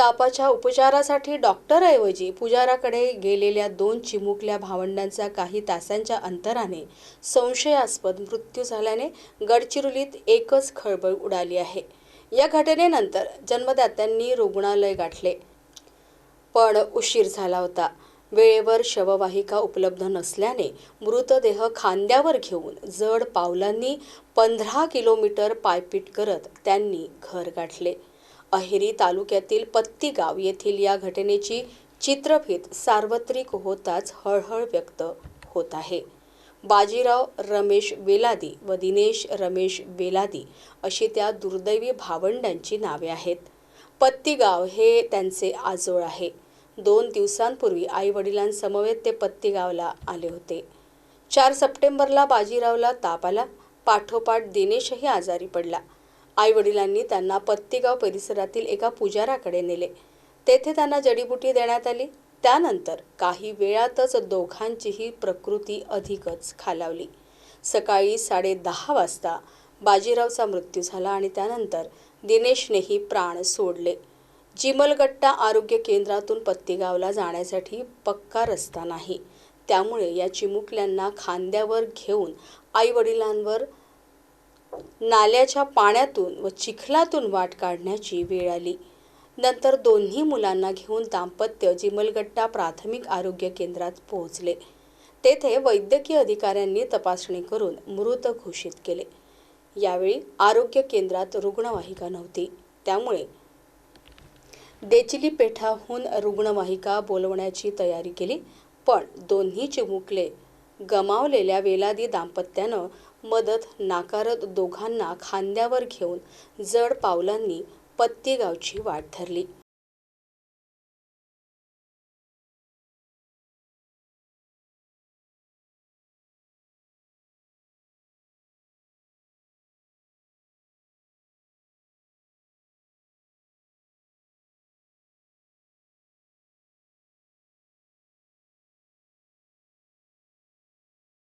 तापाच्या उपचारासाठी डॉक्टरऐवजी पुजाराकडे गेलेल्या दोन चिमुकल्या भावंडांचा काही तासांच्या अंतराने संशयास्पद मृत्यू झाल्याने गडचिरोलीत एकच खळबळ उडाली आहे. या घटनेनंतर जन्मदात्यांनी रुग्णालय गाठले. पण उशीर झाला होता. वेळेवर शववाहिका उपलब्ध नसल्याने मृतदेह खांद्यावर घेऊन जड पावलांनी पंधरा किलोमीटर पायपीट करत त्यांनी घर गाठले. अहेरी तालुक्यातील पत्तीगाव येथील या घटनेची चित्रफित सार्वत्रिक होताच हळहळ व्यक्त होत आहे. बाजीराव रमेश वेलादी व दिनेश रमेश वेलादी अशी त्या दुर्दैवी भावंडांची नावे आहेत. पत्तीगाव हे त्यांचे आजोळ आहे. दोन दिवसांपूर्वी आई वडिलांसमवेत ते पत्तीगावला आले होते. चार सप्टेंबरला बाजीरावला ताप आला पाठोपाठ दिनेशही आजारी पडला. आईवडिलांनी त्यांना पत्तीगाव परिसरातील एका पुजाराकडे नेले. तेथे त्यांना जडीबुटी देण्यात आली. त्यानंतर काही वेळातच दोघांचीही प्रकृती अधिकच खालावली. सकाळी साडे दहा वाजता बाजीरावचा मृत्यू झाला आणि त्यानंतर दिनेशनेही प्राण सोडले. जिमलगट्टा आरोग्य केंद्रातून पत्तीगावला जाण्यासाठी पक्का रस्ता नाही. त्यामुळे या चिमुकल्यांना खांद्यावर घेऊन आईवडिलांवर नाल्याच्या पाण्यातून व चिखलातून वाट काढण्याची वेळ आली. नंतर दोन्ही मुलांना घेऊन दाम्पत्य जिमलगट्टा प्राथमिक आरोग्य केंद्रात पोहोचले. तेथे वैद्यकीय अधिकाऱ्यांनी तपासणी करून मृत घोषित केले. यावेळी आरोग्य केंद्रात रुग्णवाहिका नव्हती. त्यामुळे देचिली पेठाहून रुग्णवाहिका बोलवण्याची तयारी केली पण दोन्ही चिमुकले गमावलेल्या वेलादी दाम्पत्यानं मदत नाकारत दोघांना खांद्यावर घेऊन जड पावलांनी पत्तीगावची वाट धरली.